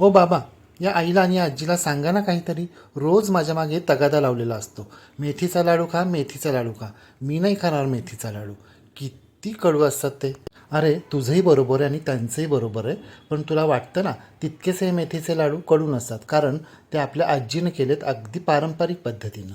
हो बाबा या आईला आणि आजीला सांगा ना काहीतरी. रोज माझ्या मागे तगादा लावलेला असतो. मेथीचा लाडू खा मेथीचा लाडू खा. मी नाही खाणार मेथीचा लाडू. किती कडू असतात ते. अरे तुझंही बरोबर आहे आणि त्यांचंही बरोबर आहे. पण तुला वाटतं ना तितकेच हे मेथीचे लाडू कडू नसतात कारण ते आपल्या आजीनं केलेत अगदी पारंपरिक पद्धतीनं.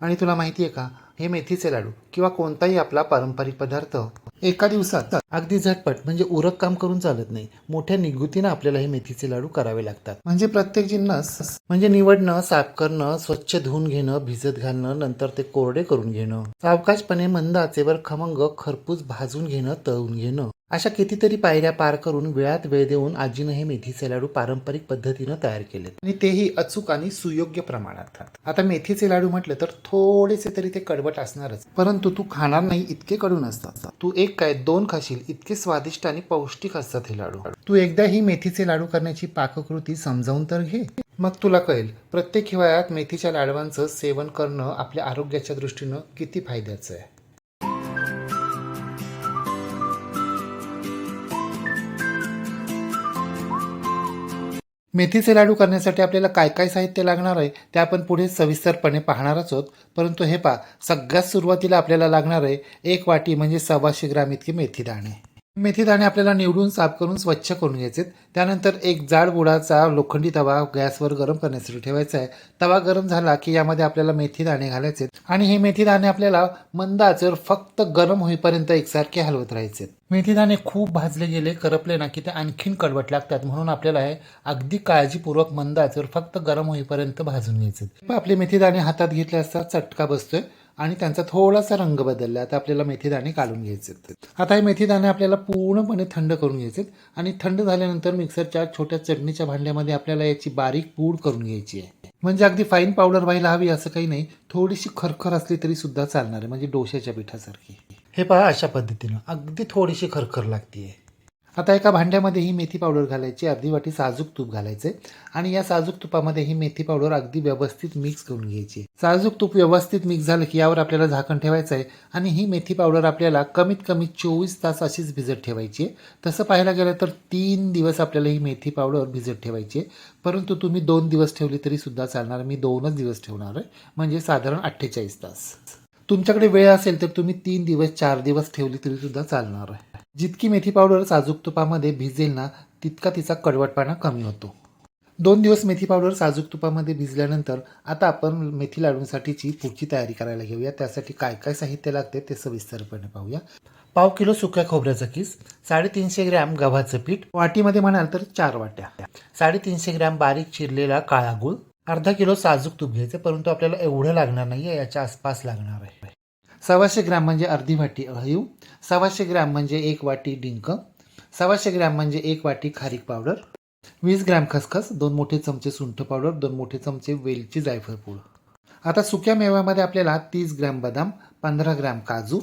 आणि तुला माहिती आहे का हे मेथीचे लाडू किंवा कोणताही आपला पारंपरिक पदार्थ. एका दिवसात अगदी झटपट म्हणजे उरक काम करून चालत नाही मोठ्या निगुतीनं आपल्याला हे मेथीचे लाडू करावे लागतात. म्हणजे प्रत्येक जिन्नस म्हणजे निवडणं साफ करणं स्वच्छ धुवून घेणं भिजत घालणं नंतर ते कोरडे करून घेणं. सावकाशपणे मंद आचेवर खमंग खरपूस भाजून घेणं तळून घेणं. अशा कितीतरी पायऱ्या पार करून वेळात वेळ देऊन आजीनं हे मेथीचे लाडू पारंपरिक पद्धतीनं तयार केले आणि तेही अचूक आणि सुयोग्य प्रमाणात. आता मेथीचे लाडू म्हटलं तर थोडेसे तरी ते कडवट असणारच. परंतु तू खाणार नाही इतके कडू नसतात तू एक काय दोन खाशील इतके स्वादिष्ट आणि पौष्टिक असतात हे लाडू. तू एकदा ही मेथीचे लाडू करण्याची पाककृती समजावून तर घे. मग तुला कळेल प्रत्येक हिवाळ्यात मेथीच्या लाडवांचं सेवन करणं आपल्या आरोग्याच्या दृष्टीनं किती फायद्याचं आहे. मेथीचे लाडू करण्यासाठी आपल्याला काय काय साहित्य लागणार आहे ते आपण पुढे सविस्तरपणे पाहणारच आहोत. परंतु हे पहा सगळ्यात सुरुवातीला आपल्याला लागणार आहे एक वाटी म्हणजे सव्वाशे ग्राम इतकी मेथी दाणे मेथी दाणे आपल्याला निवडून साफ करून स्वच्छ करून घ्यायचे त्यानंतर एक जाड बुडाचा लोखंडी तवा गॅसवर गरम करण्यासाठी ठेवायचा आहे. तवा गरम झाला की यामध्ये आपल्याला मेथी दाणे घालायचे आणि हे मेथी दाणे आपल्याला मंद आचेवर फक्त गरम होईपर्यंत एकसारखे हलवत राहायचे मेथी दाणे खूप भाजले गेले करपले ना की ते आणखीन कडवट लागतात. म्हणून आपल्याला हे अगदी काळजीपूर्वक मंद आचेवर फक्त गरम होईपर्यंत भाजून घ्यायचे आपले मेथी दाणे हातात घेतले असता चटका बसतोय. आणि त्यांचा थोडासा रंग बदलला आता आपल्याला मेथी दाणे काढून घ्यायचे आता हे मेथी दाणे आपल्याला पूर्णपणे थंड करून घ्यायचे आणि थंड झाल्यानंतर मिक्सरच्या छोट्या चटणीच्या भांड्यामध्ये आपल्याला याची बारीक पूड करून घ्यायची आहे. म्हणजे अगदी फाईन पावडर व्हायला हवी असं काही नाही थोडीशी खरखर असली तरी सुद्धा चालणार आहे म्हणजे डोश्याच्या पिठासारखी. हे पहा अशा पद्धतीनं अगदी थोडीशी खरखर लागते आता एका भांड्यामध्ये ही मेथी पावडर घालायची अर्धी वाटी साजूक तूप घालायचे आणि या साजूक तुपामध्ये ही मेथी पावडर अगदी व्यवस्थित मिक्स करून घ्यायची. साजूक तूप व्यवस्थित मिक्स झालं की यावर आपल्याला झाकण ठेवायचं आहे आणि ही मेथी पावडर आपल्याला कमीत कमी चोवीस तास अशीच भिजत ठेवायची आहे. तसं पाहायला गेलं तर तीन दिवस आपल्याला ही मेथी पावडर भिजत ठेवायची आहे. परंतु तुम्ही दोन दिवस ठेवली तरी सुद्धा चालणार. मी दोनच दिवस ठेवणार आहे म्हणजे साधारण अठ्ठेचाळीस तास. तुमच्याकडे वेळ असेल तर तुम्ही तीन दिवस चार दिवस ठेवली तरी सुद्धा चालणार आहे. जितकी मेथी पावडर साजूक तुपामध्ये भिजेल ना तितका तिचा कडवटपणा कमी होतो. दोन दिवस मेथी पावडर साजूक तुपामध्ये भिजल्यानंतर आता आपण मेथी लाडूंसाठीची पुढची तयारी करायला घेऊया. त्यासाठी काय काय साहित्य लागते ते सविस्तरपणे पाहूया. पाव किलो सुक्या खोबऱ्याचा किस साडेतीनशे ग्रॅम गव्हाचं पीठ वाटीमध्ये म्हणाल तर चार वाट्या. साडेतीनशे ग्रॅम बारीक चिरलेला काळा गुळ अर्धा किलो साजूक तूप घ्यायचं परंतु आपल्याला एवढं लागणार नाही आहे याच्या आसपास लागणार आहे. सव्वाशे ग्रॅम म्हणजे अर्धी वाटी अळीव सव्वाशे ग्रॅम म्हणजे एक वाटी डिंक सव्वाशे ग्रॅम म्हणजे एक वाटी खारीक पावडर वीस ग्रॅम खसखस दोन मोठे चमचे सुंठ पावडर दोन मोठे चमचे वेलची जायफळ पूड. आता सुक्या मेव्यामध्ये आपल्याला तीस ग्रॅम बदाम पंधरा ग्रॅम काजू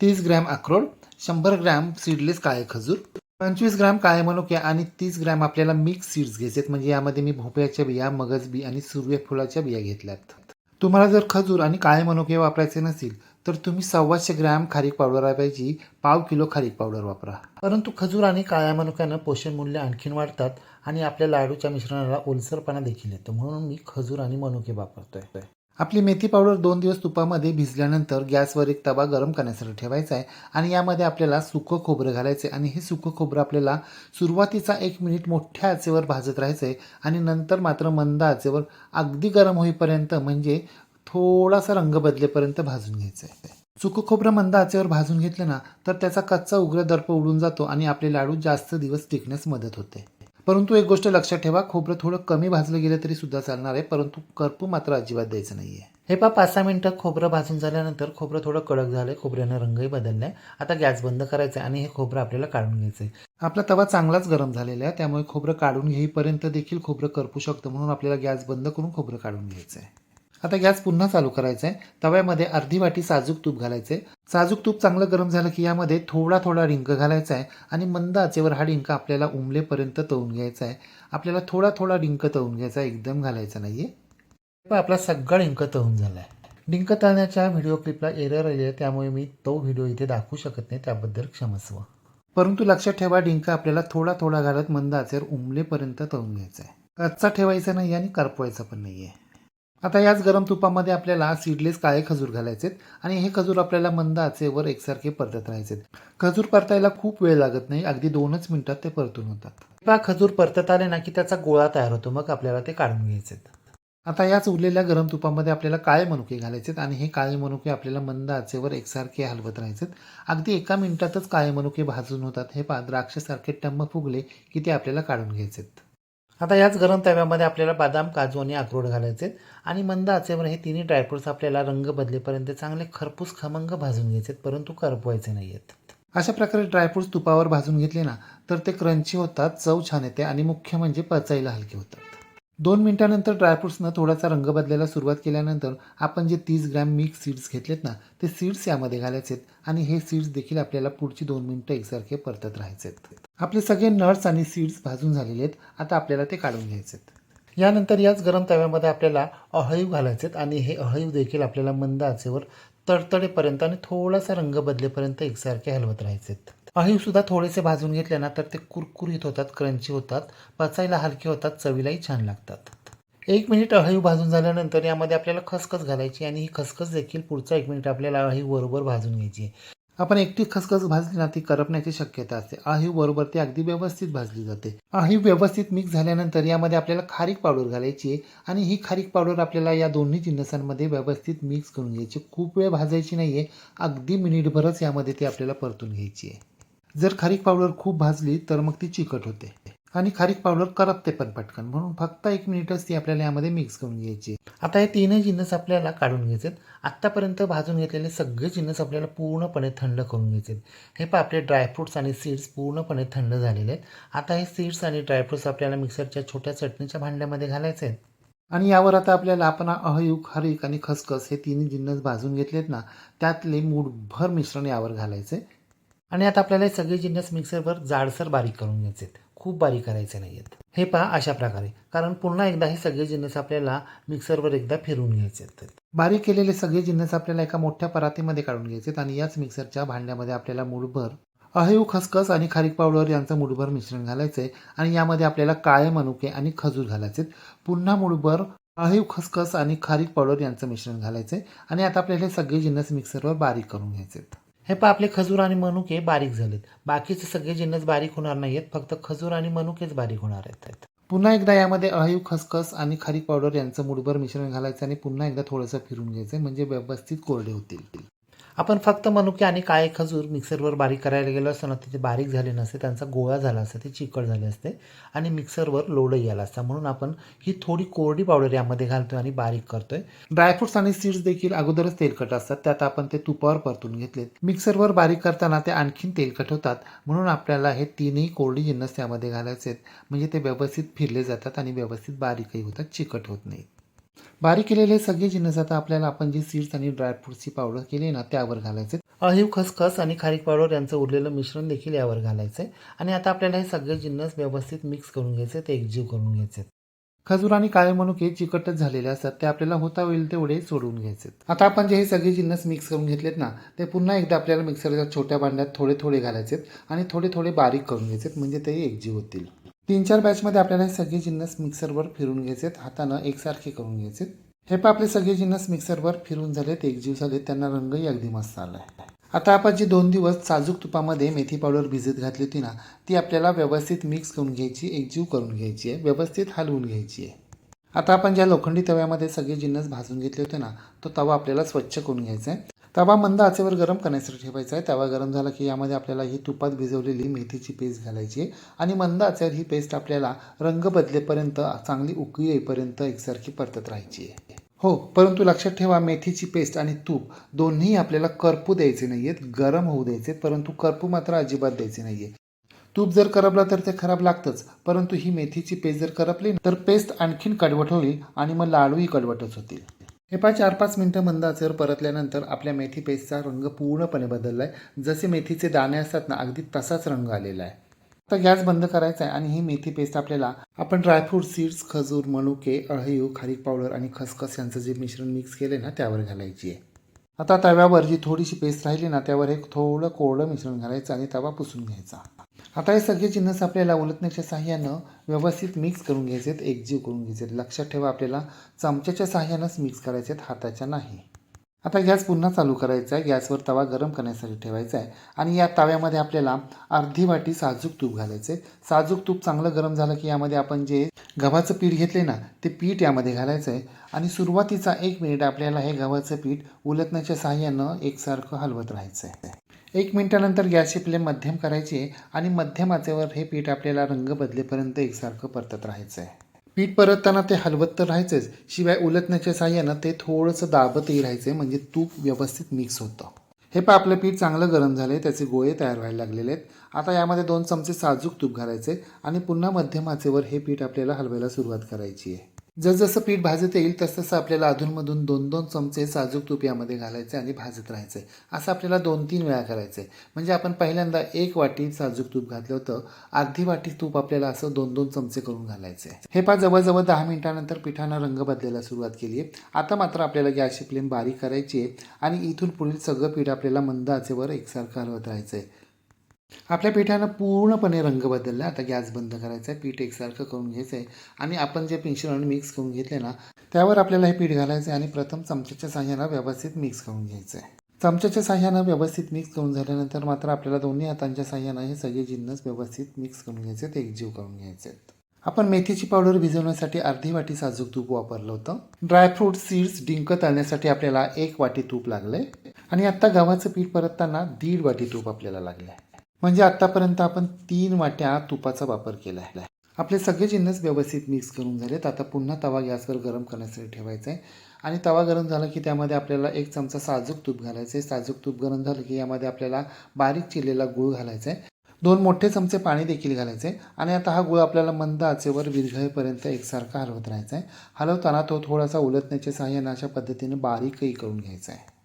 तीस ग्रॅम अक्रोड शंभर ग्रॅम सीडलेस काळे खजूर पंचवीस ग्रॅम काळे मनुके आणि तीस ग्रॅम आपल्याला मिक्स सीड्स घ्यायचे म्हणजे यामध्ये मी भोपळ्याच्या बिया मगज बी आणि सूर्यफुलाच्या बिया घेतल्यात. तुम्हाला जर खजूर आणि काळे मनुके वापरायचे नसतील तर तुम्ही सव्वाशे ग्रॅम खारीक पावडरऐवजी पाव किलो खारीक पावडर वापरा. परंतु खजूर आणि काळ्या मनुक्यानं पोषण मूल्य आणखीन वाढतात आणि आपल्या लाडूच्या मिश्रणाला ओलसरपणा देखील येतो. म्हणून मी खजूर आणि मनुके वापरतोय. आपली मेथी पावडर दोन दिवस तुपामध्ये भिजल्यानंतर गॅसवर एक तवा गरम करण्यासाठी ठेवायचा आहे आणि यामध्ये आपल्याला सुकं खोबरं घालायचं आहे आणि हे सुकं खोबरं आपल्याला सुरुवातीचा एक मिनिट मोठ्या आचेवर भाजत राहायचं आहे आणि नंतर मात्र मंद आचेवर अगदी गरम होईपर्यंत म्हणजे थोडासा रंग बदलेपर्यंत भाजून घ्यायचं आहे सुखं खोबरं मंद आचेवर भाजून घेतलं ना तर त्याचा कच्चा उग्र दर्प उडून जातो आणि आपले लाडू जास्त दिवस टिकण्यास मदत होते. परंतु एक गोष्ट लक्षात ठेवा खोबरं थोडं कमी भाजलं गेलं तरी सुद्धा चालणार आहे परंतु करपू मात्र अजिबात द्यायचं नाही आहे हे पा पाच सहा मिनटं खोबरं भाजून झाल्यानंतर खोबरं थोडं कडक झालं आहे खोबऱ्यानं रंगही बदलला आहे आता गॅस बंद करायचा आहे आणि हे खोबरं आपल्याला काढून घ्यायचं आहे आपला तवा चांगलाच गरम झालेला आहे त्यामुळे खोबरं काढून घेईपर्यंत देखील खोबरं करपू शकतं म्हणून आपल्याला गॅस बंद करून खोबरं काढून घ्यायचं आहे आता गॅस पुन्हा चालू करायचा आहे तव्यामध्ये अर्धी वाटी साजूक तूप घालायचं आहे साजूक तूप चांगलं गरम झालं की यामध्ये थोडा थोडा डिंक घालायचा आहे आणि मंद आचेवर हा डिंक आपल्याला उमलेपर्यंत तळून घ्यायचा आहे आपल्याला थोडा थोडा डिंक तळून घ्यायचा आहे एकदम घालायचा नाही आहे आपला सगळा डिंक तळून झाला आहे डिंक तळण्याच्या व्हिडिओ क्लिपला एरर आली आहे त्यामुळे मी तो व्हिडिओ इथे दाखवू शकत नाही त्याबद्दल क्षमस्व. परंतु लक्षात ठेवा डिंक आपल्याला थोडा थोडा घालत मंद आचेवर उमलेपर्यंत तळून घ्यायचा आहे कच्चा ठेवायचा नाही आणि करपवायचा पण नाही आहे आता याच गरम तुपामध्ये आपल्याला सीडलेस काळे खजूर घालायचे आणि हे खजूर आपल्याला मंद आचेवर एकसारखे परतत राहायचे खजूर परतायला खूप वेळ लागत नाही अगदी दोनच मिनिटात ते परतून होतात. पहा खजूर परतत आले ना की त्याचा गोळा तयार होतो मग आपल्याला ते काढून घ्यायचे आता याच उरलेल्या गरम तुपामध्ये आपल्याला काळे मनुके घालायचेत आणि हे काळे मनुके आपल्याला मंद आचेवर एकसारखे हलवत राहायचे अगदी एका मिनिटातच काळे मनुके भाजून होतात हे पा द्राक्षासारखे टम्म फुगले की ते आपल्याला काढून घ्यायचेत. आता याच गरम तव्यामध्ये आपल्याला बदाम काजू आणि अक्रोड घालायचे. आणि मंद आचेवर हे तिन्ही ड्रायफ्रुट्स आपल्याला रंग बदलेपर्यंत चांगले खरपूस खमंग भाजून घ्यायचे परंतु करपवायचे नाही आहेत. अशा प्रकारे ड्रायफ्रुट्स तुपावर भाजून घेतले ना तर ते क्रंची होतात चव छान येते आणि मुख्य म्हणजे पचायला हलके होतात. दोन मिनिटानंतर ड्रायफ्रुट्सनं थोडासा रंग बदलायला सुरुवात केल्यानंतर आपण जे तीस ग्रॅम मिक्स सीड्स घेतलेत ना ते सीड्स यामध्ये घालायचे आहेत आणि हे सीड्स देखील आपल्याला पुढची दोन मिनटं एकसारखे परतत राहायचे आहेत. आपले सगळे नट्स आणि सीड्स भाजून झालेले आहेत. आता आपल्याला ते काढून घ्यायचे आहेत. यानंतर याच गरम तव्यामध्ये आपल्याला अहळीव आहेत आणि हे अहळीव देखील आपल्याला मंद आचेवर तडतडेपर्यंत आणि थोडासा रंग बदलेपर्यंत एकसारखे हलवत राहायचे आहेत. अळीव सुद्धा थोडेसे भाजून घेतले ना तर ते कुरकुरीत होतात क्रंची होतात पचायला हलके होतात चवीलाही छान लागतात. एक मिनिट अळीव भाजून झाल्यानंतर यामध्ये आपल्याला खसखस घालायची आणि ही खसखस देखील पुढचा एक मिनिट आपल्याला अळीव बरोबर भाजून घ्यायची आपण एकटी खसखस भाजली ना ती करपण्याची शक्यता असते. आहीव बरोबर ती अगदी व्यवस्थित भाजली जाते. आहीव व्यवस्थित मिक्स झाल्यानंतर यामध्ये आपल्याला खारीक पावडर घालायची आहे आणि ही खारीक पावडर आपल्याला या दोन्ही जिन्नसांमध्ये व्यवस्थित मिक्स करून घ्यायची. खूप वेळ भाजायची नाही आहे अगदी मिनिटभरच यामध्ये ती आपल्याला परतून घ्यायची आहे. जर खारीक पावडर खूप भाजली तर मग ती चिकट होते. आणि खारीक पावडर करपते पण पटकन. म्हणून फक्त एक मिनिटच ती आपल्याला यामध्ये मिक्स करून घ्यायची. आता हे तीनही जिन्नस आपल्याला काढून घ्यायचे आत्तापर्यंत भाजून घेतलेले सगळे जिन्नस आपल्याला पूर्णपणे थंड करून घ्यायचे हे पण आपले ड्रायफ्रुट्स आणि सीड्स पूर्णपणे थंड झालेले आहेत. आता हे सीड्स आणि ड्रायफ्रुट्स आपल्याला मिक्सरच्या छोट्या चटणीच्या भांड्यामध्ये घालायचे आहेत. आणि यावर आता आपल्याला आपण अहयूग खारीक आणि खसखस हे तिन्ही जिन्नस भाजून घेतलेत ना त्यातले मूठभर मिश्रण यावर घालायचे. आणि आता आपल्याला हे सगळे जिन्नस मिक्सरवर जाडसर बारीक करून घ्यायचे आहेत. खूप बारीक करायचे नाही आहेत हे पहा अशा प्रकारे. कारण पुन्हा एकदा हे सगळे जिन्नस आपल्याला मिक्सरवर एकदा फिरून घ्यायचे आहेत. बारीक केलेले सगळे जिन्नस आपल्याला एका मोठ्या परातीमध्ये काढून घ्यायचे आहेत आणि याच मिक्सरच्या भांड्यामध्ये आपल्याला मूठभर अहेव खसखस आणि खारीक पावडर यांचं मूठभर मिश्रण घालायचं आहे आणि यामध्ये आपल्याला काळे मनुके आणि खजूर घालायचे पुन्हा मूठभर अहेव खसखस आणि खारीक पावडर यांचं मिश्रण घालायचं आहे आणि आता आपल्याला सगळे जिन्नस मिक्सरवर बारीक करून घ्यायचे आहेत हे पहा आपले खजूर आणि मनुके बारीक झालेत. बाकीचे सगळे जिन्नस बारीक होणार नाहीत फक्त खजूर आणि मनुकेच बारीक होणार आहेत पुन्हा एकदा यामध्ये अळीव खसखस आणि खारीक पावडर यांचं मुठभर मिश्रण घालायचं आणि पुन्हा एकदा थोडंसं फिरून घ्यायचं म्हणजे व्यवस्थित कोरडे होतील. आपण फक्त मनुके आणि काळे खजूर मिक्सरवर बारीक करायला गेलो असतो ना ते बारीक झाले नसते त्यांचा गोळा झाला असता ते चिकट झाले असते आणि मिक्सरवर लोडही आला असता. म्हणून आपण ही थोडी कोरडी पावडर यामध्ये घालतोय आणि बारीक करतोय. ड्रायफ्रुट्स आणि सीड्स देखील अगोदरच तेलकट असतात त्यात आपण ते तुपावर परतून घेतलेत. मिक्सरवर बारीक करताना ते आणखीन तेलकट होतात म्हणून आपल्याला हे तीनही कोरडी जिन्नस त्यामध्ये घालायचे आहेत. म्हणजे ते व्यवस्थित फिरले जातात आणि व्यवस्थित बारीकही होतात चिकट होत नाहीत. बारीक केलेले सगळे जिन्नस आता आपल्याला आपण जी सीड्स आणि ड्रायफ्रुट्सची पावडर केली ना त्यावर घालायचे. अहिव खसखस आणि खारीक पावडर यांचं उरलेलं मिश्रण देखील यावर घालायचं. आहे आणि आता आपल्याला हे सगळे जिन्नस व्यवस्थित मिक्स करून घ्यायचे ते एकजीव करून घ्यायचे. खजूर आणि काळे मनुके चिकटच झालेले असतात ते आपल्याला होता होईल तेवढे सोडून घ्यायचे. आता आपण जे हे सगळे जिन्नस मिक्स करून घेतलेत ना ते पुन्हा एकदा आपल्याला मिक्सरच्या छोट्या भांड्यात थोडे थोडे घालायचेत आणि थोडे थोडे बारीक करून घ्यायचेत म्हणजे ते एकजीव होतील. तीन चार बॅचमध्ये आपल्याला हे सगळे जिन्नस मिक्सरवर फिरून घ्यायचेत हातानं एकसारखे करून घ्यायचेत. हे पण आपले सगळे जिन्नस मिक्सरवर फिरून झालेत एकजीव झालेत त्यांना रंगही अगदी मस्त आला आहे आता आपण जी दोन दिवस साजूक तुपामध्ये मेथी पावडर भिजत घातली होती ना ती आपल्याला व्यवस्थित मिक्स करून घ्यायची एकजीव करून घ्यायची आहे व्यवस्थित हलवून घ्यायची आहे. आता आपण ज्या लोखंडी तव्यामध्ये सगळे जिन्नस भाजून घेतले होते ना तो तवा आपल्याला स्वच्छ करून घ्यायचा आहे. तवा मंद आचेवर गरम करण्यासाठी ठेवायचा आहे. तवा गरम झाला की यामध्ये आपल्याला ही तुपात भिजवलेली मेथीची पेस्ट घालायची आहे. आणि मंद आचेवर ही पेस्ट आपल्याला रंग बदलेपर्यंत चांगली उकळी येईपर्यंत एकसारखी परतत राहायची आहे. हो परंतु लक्षात ठेवा मेथीची पेस्ट आणि तूप दोन्ही आपल्याला करपू द्यायचे नाही आहेत गरम होऊ द्यायचे परंतु करपू मात्र अजिबात द्यायचे नाही आहे तूप जर करपला तर ते खराब लागतंच परंतु ही मेथीची पेस्ट जर करपली तर पेस्ट आणखीन कडवट होईल आणि मग लाडूही कडवटच होतील. हे पा चार पाच मिनटं मंद आचेवर परतल्यानंतर आपल्या मेथी पेस्टचा रंग पूर्णपणे बदलला आहे जसे मेथीचे दाणे असतात ना अगदी तसाच रंग आलेला आहे. आता गॅस बंद करायचा आहे आणि ही मेथी पेस्ट आपल्याला आपण ड्रायफ्रूट सीड्स खजूर मनुके अळीव खारीक पावडर आणि खसखस यांचं जे मिश्रण मिक्स केले ना त्यावर घालायची आहे. आता तव्यावर जी थोडीशी पेस्ट राहिली ना त्यावर एक थोडं कोरडं मिश्रण घालायचं आणि तवा पुसून घ्यायचा. आता हे सगळे जिन्नस आपल्याला उलटण्याच्या साह्यानं व्यवस्थित मिक्स करून घ्यायचे आहेत एकजीव करून घ्यायचे आहेत लक्षात ठेवा आपल्याला चमच्याच्या साह्यानंच मिक्स करायचे आहेत हाताच्या नाही. आता गॅस पुन्हा चालू करायचा आहे. गॅसवर तवा गरम करण्यासाठी ठेवायचा आहे. आणि या तव्यामध्ये आपल्याला अर्धी वाटी साजूक तूप घालायचं आहे साजूक तूप चांगलं गरम झालं की यामध्ये आपण जे गव्हाचं पीठ घेतले ना ते पीठ यामध्ये घालायचं आहे आणि सुरुवातीचा एक मिनिट आपल्याला हे गव्हाचं पीठ उलटण्याच्या साह्यानं एकसारखं हलवत राहायचं आहे एक मिनटानंतर गॅसची फ्लेम मध्यम करायची आहे आणि मध्यम आचेवर हे पीठ आपल्याला रंग बदलेपर्यंत एकसारखं परतत राहायचं आहे पीठ परतताना ते हलवत तर राहायचंच शिवाय उलटण्याच्या साह्यानं ते थोडंसं दाबतही राहायचं म्हणजे तूप व्यवस्थित मिक्स होतं. हे पण आपलं पीठ चांगलं गरम झालं आहे त्याचे गोळे तयार व्हायला लागलेले आहेत. आता यामध्ये दोन चमचे साजूक तूप घालायचे आणि पुन्हा मध्यम आचेवर हे पीठ आपल्याला हलवायला सुरुवात करायची आहे जसजसं पीठ भाजत येईल तसतसं आपल्याला अधूनमधून दोन दोन चमचे साजूक तूप यामध्ये घालायचे आणि भाजत राहायचे. असं आपल्याला दोन तीन वेळा करायचं. आहे म्हणजे आपण पहिल्यांदा एक वाटी साजूक तूप घातलं होतं. अर्धी वाटी तूप आपल्याला असं दोन दोन चमचे करून घालायचं. आहे हे पा जवळजवळ दहा मिनिटानंतर पिठानं रंग बदलायला सुरुवात केली आहे आता मात्र आपल्याला गॅसची फ्लेम बारीक करायची आहे आणि इथून पुढील सगळं पीठ आपल्याला मंद आचेवर एकसारखं हलवत राहायचं आहे आपल्या पिठानं पूर्णपणे रंग बदलला. आता गॅस बंद करायचा आहे पीठ एकसारखं करून घ्यायचं आहे आणि आपण जे मिश्रण मिक्स करून घेतले ना त्यावर आपल्याला हे पीठ घालायचं आहे आणि प्रथम चमच्याच्या साह्यानं व्यवस्थित मिक्स करून घ्यायचं आहे चमच्याच्या साह्यानं व्यवस्थित मिक्स करून झाल्यानंतर मात्र आपल्याला दोन्ही हातांच्या साह्यानं हे सगळे जिन्नस व्यवस्थित मिक्स करून घ्यायचे आहेत एकजीव करून घ्यायचे आहेत. आपण मेथीची पावडर भिजवण्यासाठी अर्धी वाटी साजूक तूप वापरलं होतं. ड्रायफ्रूट सीड्स डिंक तळण्यासाठी आपल्याला एक वाटी तूप लागलंय. आणि आत्ता गव्हाचं पीठ परतताना दीड वाटी तूप आपल्याला लागलं आहे म्हणजे आत्तापर्यंत आपण तीन वाट्या तुपाचा वापर केला आहे. आपले सगळे जिन्नस व्यवस्थित मिक्स करून झालेत. आता पुन्हा तवा गॅसवर गरम करण्यासाठी ठेवायचा आहे आणि तवा गरम झाला की त्यामध्ये आपल्याला एक चमचा साजूक तूप घालायचं आहे साजूक तूप गरम झालं की यामध्ये आपल्याला बारीक चिरलेला गूळ घालायचा आहे दोन मोठे चमचे पाणी देखील घालायचे आणि आता हा गुळ आपल्याला मंद आचेवर विरघळेपर्यंत एकसारखा हलवत राहायचा आहे हलवताना तो थोडासा उलटण्याच्या सहाय्यानं अशा पद्धतीने बारीकही करून घ्यायचा आहे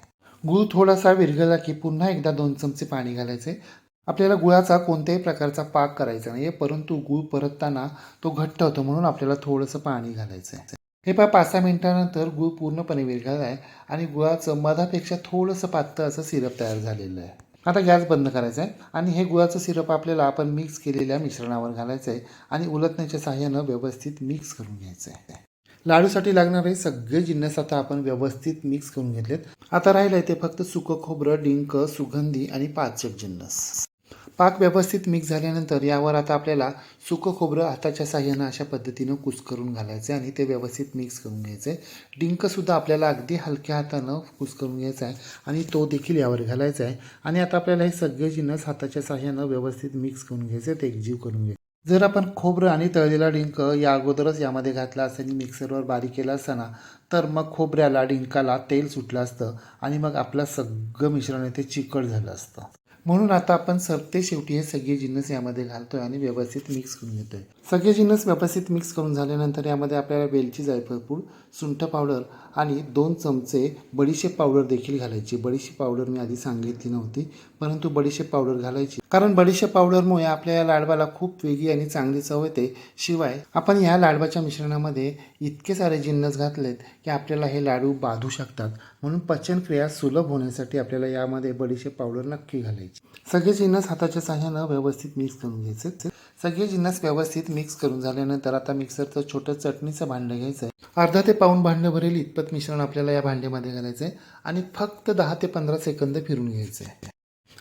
गूळ थोडासा विरघळला की पुन्हा एकदा दोन चमचे पाणी घालायचे आपल्याला गुळाचा कोणत्याही प्रकारचा पाक करायचा नाही आहे परंतु गूळ परतताना तो घट्ट होतो म्हणून आपल्याला थोडंसं पाणी घालायचं आहे हे पहा पाच सहा मिनिटानंतर गूळ पूर्णपणे विरघळला आहे आणि गुळाचं मधापेक्षा थोडंसं पातळ असं सिरप तयार झालेलं आहे. आता गॅस बंद करायचा आहे आणि हे गुळाचं सिरप आपल्याला आपण मिक्स केलेल्या मिश्रणावर घालायचं आहे आणि उलटण्याच्या साह्यानं व्यवस्थित मिक्स करून घ्यायचं आहे लाडूसाठी लागणारे सगळे जिन्नस आता आपण व्यवस्थित मिक्स करून घेतलेत. आता राहिलं आहे ते फक्त सुकं खोबरं डिंक सुगंधी आणि पाचक जिन्नस. पाक व्यवस्थित मिक्स झाल्यानंतर यावर आता आपल्याला सुकं खोबरं हाताच्या साह्यानं अशा पद्धतीनं कुस करून घालायचं आहे आणि ते व्यवस्थित मिक्स करून घ्यायचं आहे. डिंकसुद्धा आपल्याला अगदी हलक्या हातानं कुस करून घ्यायचा आहे आणि तो देखील यावर घालायचा आहे. आणि आता आपल्याला हे सगळे जिन्नस हाताच्या साह्यानं व्यवस्थित मिक्स करून घ्यायचे आहेत. एकजीव करून घ्यायचे जर आपण खोबरं आणि तळलेला डिंक या अगोदरच यामध्ये घातला असं आणि मिक्सरवर बारीक केला असताना तर मग खोबऱ्याला डिंकाला तेल सुटलं असतं आणि मग आपलं सगळं मिश्रण आहे ते चिकट झालं असतं. म्हणून आता आपण सरते शेवटी हे सगळे जिन्नस यामध्ये घालतो आहे आणि व्यवस्थित मिक्स करून घेतो आहे सगळे जिन्नस व्यवस्थित मिक्स करून झाल्यानंतर यामध्ये आपल्याला वेलची जायफळपूड सुंठ पावडर आणि दोन चमचे बडीशेप पावडर देखील घालायची. बडीशेप पावडर मी आधी सांगितली नव्हती परंतु बडीशेप पावडर घालायची. कारण बडीशेप पावडरमुळे आपल्या या खूप वेगळी आणि चांगली चव येते. शिवाय आपण या लाडबाच्या मिश्रणामध्ये इतके सारे जिन्नस घातलेत की आपल्याला हे लाडू बांधू शकतात. म्हणून पचनक्रिया सुलभ होण्यासाठी आपल्याला यामध्ये बडीशेप पावडर नक्की घालायची. सगळे जिन्नस हाताच्या साह्यानं व्यवस्थित मिक्स करून घ्यायचे. सगळे जिन्नस व्यवस्थित मिक्स करून झाल्यानंतर आता मिक्सरचं छोटं चटणीचं भांडं घ्यायचं आहे अर्धा ते पाऊन भांडं भरेल इतपत मिश्रण आपल्याला या भांड्यामध्ये घालायचं आहे आणि फक्त दहा ते पंधरा सेकंद फिरून घ्यायचं आहे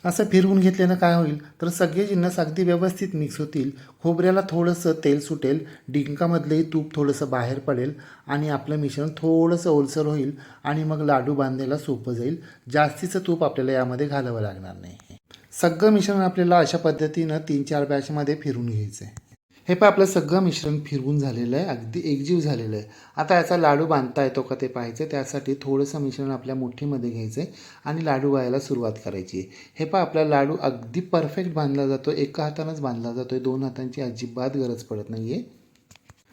असं फिरवून घेतल्यानं काय होईल? तर सगळे जिन्नस अगदी व्यवस्थित मिक्स होतील खोबऱ्याला थोडंसं तेल सुटेल डिंकामधलंही तूप थोडंसं बाहेर पडेल आणि आपलं मिश्रण थोडंसं ओलसर होईल आणि मग लाडू बांधायला सोपं जाईल. जास्तीचं तूप आपल्याला यामध्ये घालावं लागणार नाही. सगळं मिश्रण आपल्याला अशा पद्धतीनं तीन चार बॅचमध्ये फिरून घ्यायचं आहे हे पण आपलं सगळं मिश्रण फिरवून झालेलं आहे. अगदी एकजीव झालेलं आहे. आता याचा लाडू बांधता येतो का ते पाहायचं त्यासाठी थोडंसं मिश्रण आपल्या मुठीमध्ये घ्यायचं आहे आणि लाडू व्हायला सुरुवात करायची आहे. हे पण आपला लाडू अगदी परफेक्ट बांधला जातो. एका हातानंच बांधला जातो आहे दोन हातांची अजिबात गरज पडत नाही आहे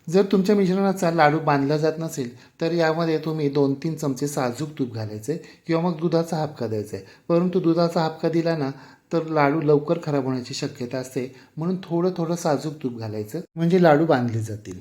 जर तुमच्या मिश्रणाचा लाडू बांधला जात नसेल तर यामध्ये तुम्ही दोन तीन चमचे साजूक तूप घालायचे किंवा मग दुधाचा हापका द्यायचा आहे परंतु दुधाचा हापका दिला ना तर लाडू लवकर खराब होण्याची शक्यता असते. म्हणून थोडं थोडं साजूक तूप घालायचं. म्हणजे लाडू बांधले जातील.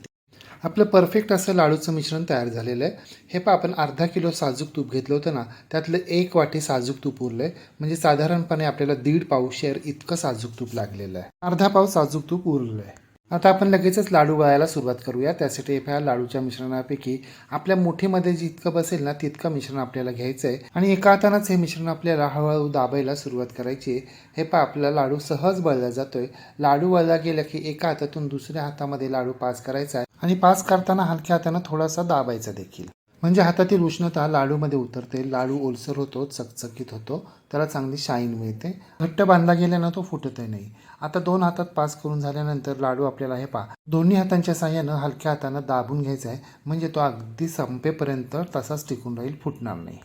आपलं परफेक्ट असं लाडूचं मिश्रण तयार झालेलं आहे. हे पहा आपण अर्धा किलो साजूक तूप घेतलं होतं ना त्यातलं एक वाटी साजूक तूप उरलं आहे म्हणजे साधारणपणे आपल्याला दीड पाऊ शेअर इतकं साजूक तूप लागलेलं आहे. अर्धा पाव साजूक तूप उरलं आहे आता आपण लगेचच लाडू वळायला सुरुवात करूया. त्यासाठी ह्या लाडूच्या मिश्रणापैकी आपल्या मुठीमध्ये जितकं बसेल ना तितकं मिश्रण आपल्याला घ्यायचं आहे आणि एका हातानंच हे मिश्रण आपल्याला हळूहळू दाबायला सुरुवात करायची हे पहा आपला लाडू सहज वळला जातोय. लाडू वळला गेला की एका हातातून दुसऱ्या हातामध्ये लाडू पास करायचा आहे. आणि पास करताना हलक्या हातानं थोडासा दाबायचा देखील. म्हणजे हातातील उष्णता लाडूमध्ये उतरते लाडू ओलसर होतो चकचकीत होतो त्याला चांगली शाईन मिळते. घट्ट बांधला गेल्यानं तो फुटतही नाही. आता दोन हातात पास करून झाल्यानंतर लाडू आपल्याला हे पहा. दोन्ही हातांच्या साह्यानं हलक्या हातानं दाबून घ्यायचा आहे. म्हणजे तो अगदी संपेपर्यंत तसाच टिकून राहील फुटणार नाही.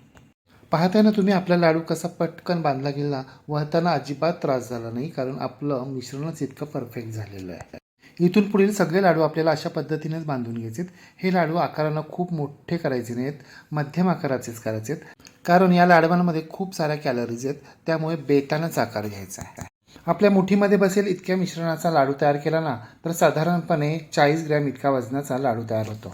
पाहताना तुम्ही आपला लाडू कसा पटकन बांधला गेला. वळताना अजिबात त्रास झाला नाही कारण आपलं मिश्रणच इतकं परफेक्ट झालेलं आहे. इथून पुढील सगळे लाडू आपल्याला अशा पद्धतीनेच बांधून घ्यायचेत. हे लाडू आकारानं खूप मोठे करायचे नाहीत मध्यम आकाराचेच करायचे आहेत कारण या लाडवांमध्ये खूप साऱ्या कॅलरीज आहेत त्यामुळे बेतानच आकार घ्यायचा आहे. आपल्या मुठीमध्ये बसेल इतक्या मिश्रणाचा लाडू तयार केला ना तर साधारणपणे चाळीस ग्रॅम इतका वजनाचा लाडू तयार होतो.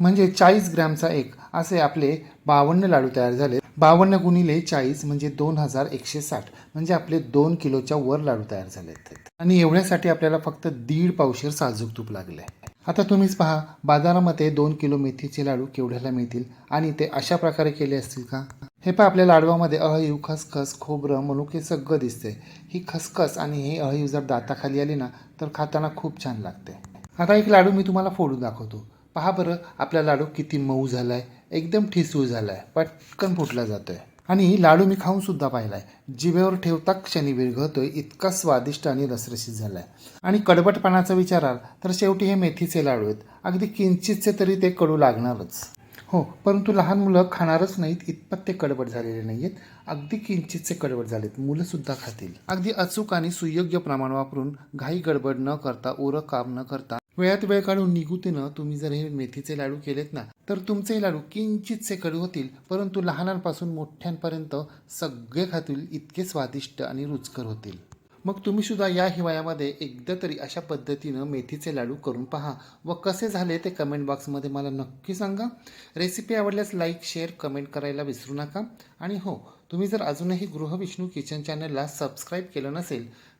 म्हणजे चाळीस ग्रॅमचा एक असे आपले बावन्न लाडू तयार झाले. बावन्न गुणिले चाळीस म्हणजे दोन हजार एकशे साठ म्हणजे आपले दोन किलोच्या वर लाडू तयार झाले आणि एवढ्यासाठी आपल्याला फक्त दीड पावशेर साजूक तूप लागले. आता तुम्हीच पहा बाजारामध्ये दोन किलो मेथीचे लाडू केवढ्याला मिळतील आणि ते अशा प्रकारे केले असतील का? हे पहा आपल्या लाडवामध्ये अहयू खसखस खोबरं मनुके सगळं दिसते ही खसखस आणि हे अहयू जर दाताखाली आली ना तर खाताना खूप छान लागते. आता एक लाडू मी तुम्हाला फोडून दाखवतो. पहा बरं आपला लाडू किती मऊ झाला आहे एकदम ठिसूळ झाला आहे पटकन फुटला जातो आहे आणि लाडू मी खाऊनसुद्धा पाहिला आहे जिभेवर ठेवता क्षणी आहे इतका स्वादिष्ट आणि रसरशीत झाला आहे आणि कडबटपणाचा विचाराल तर शेवटी हे मेथीचे लाडू आहेत. अगदी किंचितचे तरी ते कडू लागणारच. हो परंतु लहान मुलं खाणारच नाहीत इतपत ते कडबड झालेले नाही आहेत अगदी किंचितचे कडबड झालेत मुलं सुद्धा खातील. अगदी अचूक आणि सुयोग्य प्रमाण वापरून घाई गडबड न करता ओरं काम न करता वेळात वेळ काढून निघूतीनं तुम्ही जर हे मेथीचे लाडू केलेत ना तर तुमचे लाडू किंचितसे कडू होतील परंतु लहानांपासून मोठ्यांपर्यंत सगळे खातील इतके स्वादिष्ट आणि रुचकर होतील. मग तुम्हीसुद्धा या हिवाळ्यामध्ये एकदा तरी अशा पद्धतीनं मेथीचे लाडू करून पहा. व कसे झाले ते कमेंट बॉक्समध्ये मला नक्की सांगा. रेसिपी आवडल्यास लाईक शेअर कमेंट करायला विसरू नका. आणि हो तुम्ही जर अजूनही गृहविष्णू किचन चॅनलला सबस्क्राईब केलं नसेल